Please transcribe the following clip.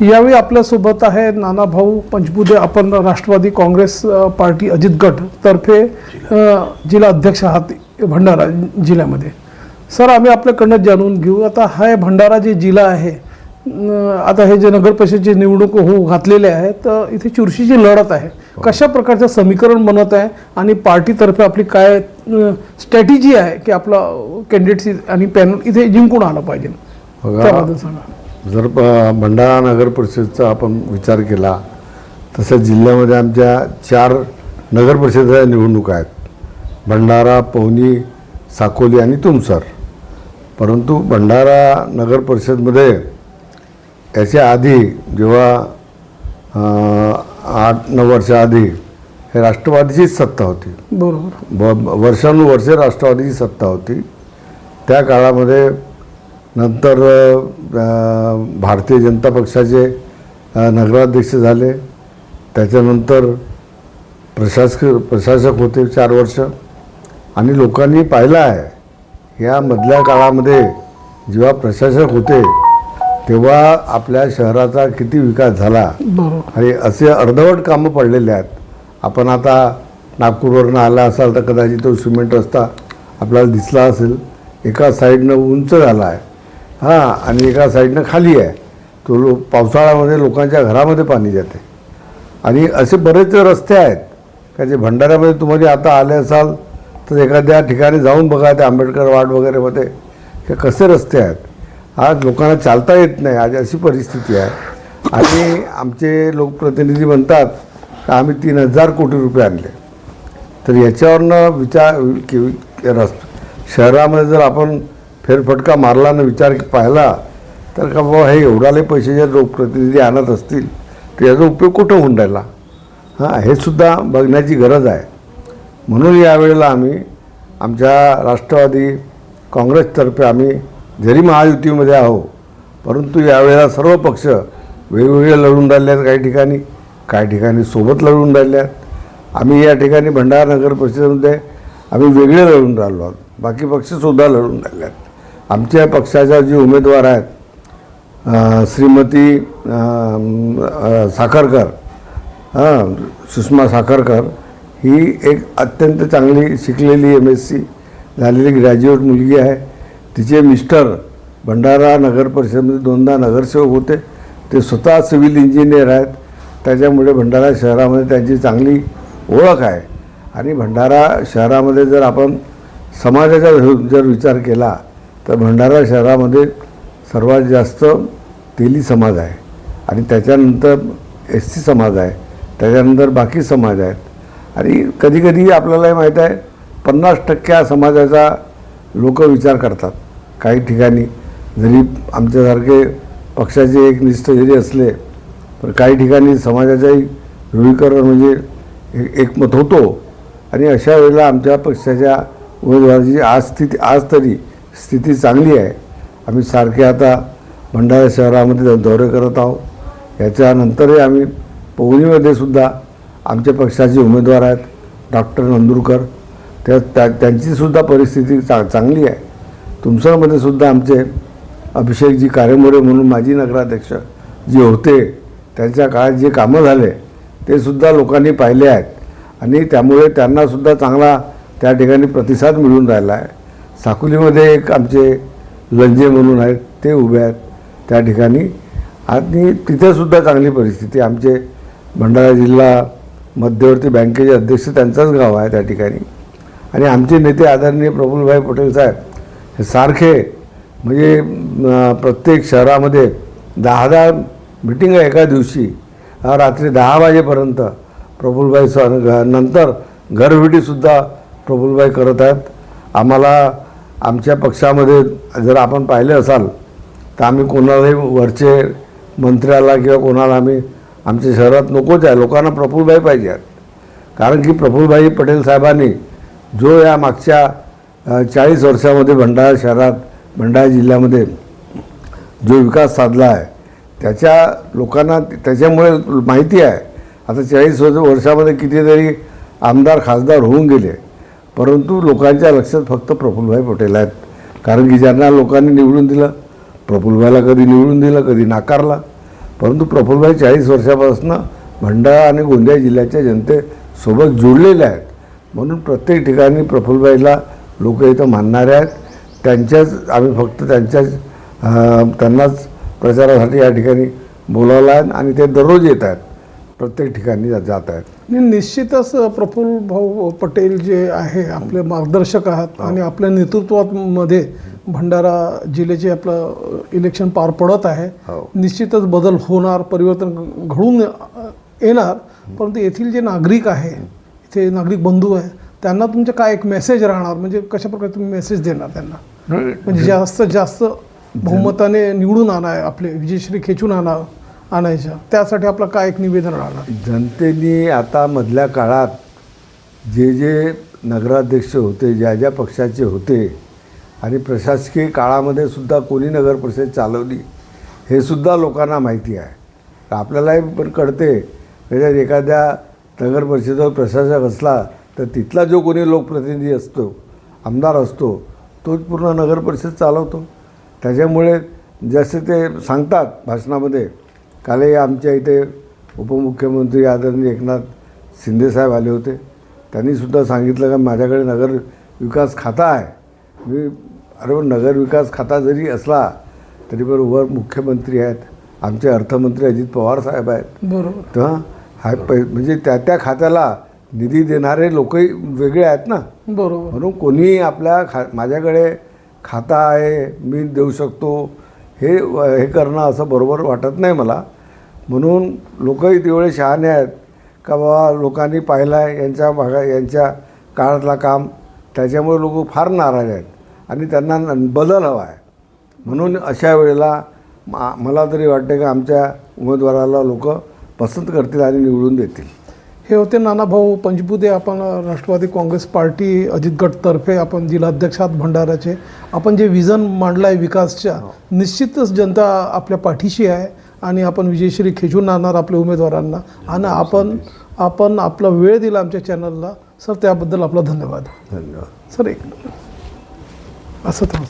यावेळी आपल्यासोबत आहे नाना भाऊ पंचबुदे आपण राष्ट्रवादी काँग्रेस पार्टी अजित गट तर्फे जिल्हा अध्यक्ष आहात भंडारा जिल्ह्यामध्ये. सर आम्ही आपल्याकडनं जाणून घेऊ. आता हा भंडारा जे जिल्हा आहे आता हे जे नगर परिषदेची निवडणूक होऊ घातलेले आहे तर इथे चुरशीची लढत आहे. कशा प्रकारचं समीकरण बनत आहे आणि पार्टीतर्फे आपली काय स्ट्रॅटेजी आहे की आपला कॅन्डिडेट आणि पॅनल इथे जिंकून आलं पाहिजे? बघा त्याबद्दल सांगा. जर प- भंडारा नगर परिषदचा आपण विचार केला तसं जिल्ह्यामध्ये आमच्या चार नगर परिषदेच्या निवडणुका आहेत. भंडारा पवनी साकोली आणि तुमसर. परंतु भंडारा नगर परिषदमध्ये याच्या आधी जेव्हा आठ नऊ वर्षाआधी हे राष्ट्रवादीचीच सत्ता होती. बरोबर. ब वर्षानुवर्षे राष्ट्रवादीची सत्ता होती. त्या काळामध्ये नंतर भारतीय जनता पक्षाचे नगराध्यक्ष झाले. त्याच्यानंतर प्रशासक प्रशासक होते चार वर्ष. आणि लोकांनी पाहिलं आहे या मधल्या काळामध्ये जेव्हा प्रशासक होते तेव्हा आपल्या शहराचा किती विकास झाला. आणि असे अर्धवट कामं पडलेले आहेत. आपण आता नागपूरवरनं आला असाल तर कदाचित तो सिमेंट रस्ता आपल्याला दिसला असेल. एका साईडनं उंच झाला आहे. हां आणि एका साईडनं खाली आहे. तो लो पावसाळ्यामध्ये लोकांच्या घरामध्ये पाणी जाते. आणि असे बरेच रस्ते आहेत. का जे भंडाऱ्यामध्ये तुम्ही आता आले असाल तर एखाद्या ठिकाणी जाऊन बघा ते आंबेडकर वाड वगैरेमध्ये हे कसे रस्ते आहेत? आज लोकांना चालता येत नाही. आज अशी परिस्थिती आहे. आणि आमचे लोकप्रतिनिधी म्हणतात का आम्ही तीन हजार कोटी रुपये आणले. तर याच्यावरनं विचार की शहरामध्ये जर आपण फेरफटका मारला आणि विचार पाहिला तर का बाबा हे एवढाले पैसे जर लोकप्रतिनिधी आणत असतील तर याचा उपयोग कुठं होऊन राहिला? हां हे सुद्धा बघण्याची गरज आहे. म्हणून यावेळेला आम्ही आमच्या राष्ट्रवादी काँग्रेसतर्फे आम्ही जरी महायुतीमध्ये आहो. परंतु यावेळेला सर्व पक्ष वेगवेगळे लढून राहिले आहेत काही ठिकाणी काही ठिकाणी सोबत लढून राहिले आहेत आम्ही या ठिकाणी भंडारा नगर परिषदेमध्ये आम्ही वेगळे लढून राहिलो आहोत. बाकी पक्षसुद्धा लढून राहिले आहेत आमच्या पक्षाच्या जे उमेदवार आहेत श्रीमती साखरकर हां सुषमा साखरकर ही एक अत्यंत चांगली शिकलेली एम एस सी झालेली ग्रॅज्युएट मुलगी आहे. तिचे मिस्टर भंडारा नगर परिषदेमध्ये दोनदा नगरसेवक होते. ते स्वतः सिव्हिल इंजिनियर आहेत. त्याच्यामुळे भंडारा शहरामध्ये त्यांची चांगली ओळख आहे. आणि भंडारा शहरामध्ये जर आपण समाजाचा जर विचार केला तर भंडारा शहरामध्ये सर्वात जास्त तेली समाज आहे. आणि त्याच्यानंतर एस सी समाज आहे. त्याच्यानंतर बाकी समाज आहेत. आणि कधीकधी आपल्यालाही माहीत आहे पन्नास टक्क्या समाजाचा लोक विचार करतात. काही ठिकाणी जरी आमच्यासारखे पक्षाचे एक निष्ठ जरी असले पण काही ठिकाणी समाजाचाही ध्रुवीकरण म्हणजे एकमत होतो. आणि अशा वेळेला आमच्या पक्षाच्या उमेदवाराची आज स्थिती आज तरी स्थिती चांगली आहे. आम्ही सारखे आता भंडारा शहरामध्ये दौरे करत आहोत. याच्यानंतरही आम्ही पवनीमध्ये सुद्धा आमच्या पक्षाचे उमेदवार आहेत डॉक्टर नंदुरकर. त्या त्या त्यांचीसुद्धा परिस्थिती चा चांगली आहे. तुमसरमध्ये सुद्धा आमचे अभिषेकजी कारेमोरे म्हणून माजी नगराध्यक्ष जे होते त्यांच्या काळात जे कामं झाले ते सुद्धा लोकांनी पाहिले आहेत. आणि त्यामुळे त्यांनासुद्धा चांगला त्या ठिकाणी प्रतिसाद मिळून राहिला आहे. साकुलीमध्ये एक आमचे लंजे म्हणून आहेत ते उभे आहेत. त्या ठिकाणी आणि तिथेसुद्धा चांगली परिस्थिती. आमचे भंडारा जिल्हा मध्यवर्ती बँकेचे अध्यक्ष त्यांचंच गाव आहे त्या ठिकाणी. आणि आमचे नेते आदरणीय प्रफुल्लभाई पटेल साहेब हे सारखे म्हणजे प्रत्येक शहरामध्ये दहा दहा मिटिंग एका दिवशी रात्री दहा वाजेपर्यंत प्रफुल्लभाई स घ- नंतर घरभेटीसुद्धा प्रफुल्लभाई करत आहेत. आम्हाला आमच्या पक्षामध्ये जर आपण पाहिले असाल तर आम्ही कोणालाही वरचे मंत्र्याला किंवा कोणाला आम्ही आमच्या शहरात नकोच आहे. लोकांना प्रफुल्लभाई पाहिजे आहेत. कारण की प्रफुल्लभाई पटेल साहेबांनी जो या मागच्या चाळीस वर्षामध्ये भंडारा शहरात भंडारा जिल्ह्यामध्ये जो विकास साधला आहे त्याच्या लोकांना त्याच्यामुळे माहिती आहे. आता चाळीस वर्ष वर्षामध्ये कितीतरी आमदार खासदार होऊन गेले. परंतु लोकांच्या लक्षात फक्त प्रफुल्लभाई पटेल आहेत. कारण की ज्यांना लोकांनी निवडून दिलं प्रफुल्लभाईला कधी निवडून दिलं कधी नाकारला. परंतु प्रफुल्लभाई चाळीस वर्षापासून भंडारा आणि गोंदिया जिल्ह्याच्या जनतेसोबत जोडलेले आहेत. म्हणून प्रत्येक ठिकाणी प्रफुल्लभाईला लोक इथं मानणारे आहेत. त्यांच्याच आम्ही फक्त त्यांच्याच त्यांनाच प्रचारासाठी या ठिकाणी बोलावलं आहे आणि ते दररोज येत आहेत. प्रत्येक ठिकाणी जात आहेत. आणि निश्चितच प्रफुल्ल भाऊ पटेल जे आहे आपले मार्गदर्शक आहात आणि आपल्या नेतृत्वात मध्ये भंडारा जिल्ह्याचे आपलं इलेक्शन पार पडत आहे. हो. निश्चितच बदल होणार परिवर्तन घडून येणार. परंतु येथील जे नागरिक आहे इथे नागरिक बंधू आहे त्यांना तुमचे काय एक मेसेज राहणार? म्हणजे कशा प्रकारे तुम्ही मेसेज देणार त्यांना? म्हणजे जास्त जास्त बहुमताने निवडून आणाय आपले विजयश्री खेचून आणा. आणायच्या. त्यासाठी आपलं काय एक निवेदन राहणार? जनतेने आता मधल्या काळात जे जे नगराध्यक्ष होते ज्या ज्या पक्षाचे होते आणि प्रशासकीय काळामध्ये सुद्धा कोणी नगर परिषद चालवली हे सुद्धा लोकांना माहिती आहे. आपल्यालाही पण कळते त्याच्यात एखाद्या नगर परिषदेवर प्रशासक असला तर तिथला जो कोणी लोकप्रतिनिधी असतो आमदार असतो तोच पूर्ण नगर परिषद चालवतो. त्याच्यामुळे जसे ते सांगतात भाषणामध्ये कालही आमच्या इथे उपमुख्यमंत्री आदरणीय एकनाथ शिंदेसाहेब आले होते. त्यांनीसुद्धा सांगितलं का माझ्याकडे नगर विकास खाता आहे. मी अरे नगर विकास खाता जरी असला तरी पण वर मुख्यमंत्री आहेत. आमचे अर्थमंत्री अजित पवार साहेब आहेत. बरोबर. तर हा पै म्हणजे त्या त्या खात्याला निधी देणारे लोकही वेगळे आहेत ना. बरोबर. म्हणून कोणी आपल्या खा माझ्याकडे खाता आहे मी देऊ शकतो. हे हे करणं असं बरोबर वाटत नाही मला. म्हणून लोकही तेवढे शहाणे आहेत का बाबा लोकांनी पाहिलं आहे यांच्या भागा यांच्या काळातला काम. त्याच्यामुळे लोक फार नाराज आहेत आणि त्यांना बदल हवा आहे. म्हणून अशा वेळेला मा- मला तरी वाटते का आमच्या उमेदवाराला लोक पसंत करतील आणि निवडून देतील. हे होते नानाभाऊ पंचबुदे आपण राष्ट्रवादी काँग्रेस पार्टी अजित गटतर्फे आपण जिल्हाध्यक्ष आहात भंडाराचे आपण जे विजन मांडलं आहे विकासच्या निश्चितच जनता आपल्या पाठीशी आहे आणि आपण विजयश्री खेचून आणणार आपल्या उमेदवारांना. आणि आपण आपण आपला वेळ दिला आमच्या चॅनलला सर त्याबद्दल आपला धन्यवाद. धन्यवाद. सर एक असं थांब.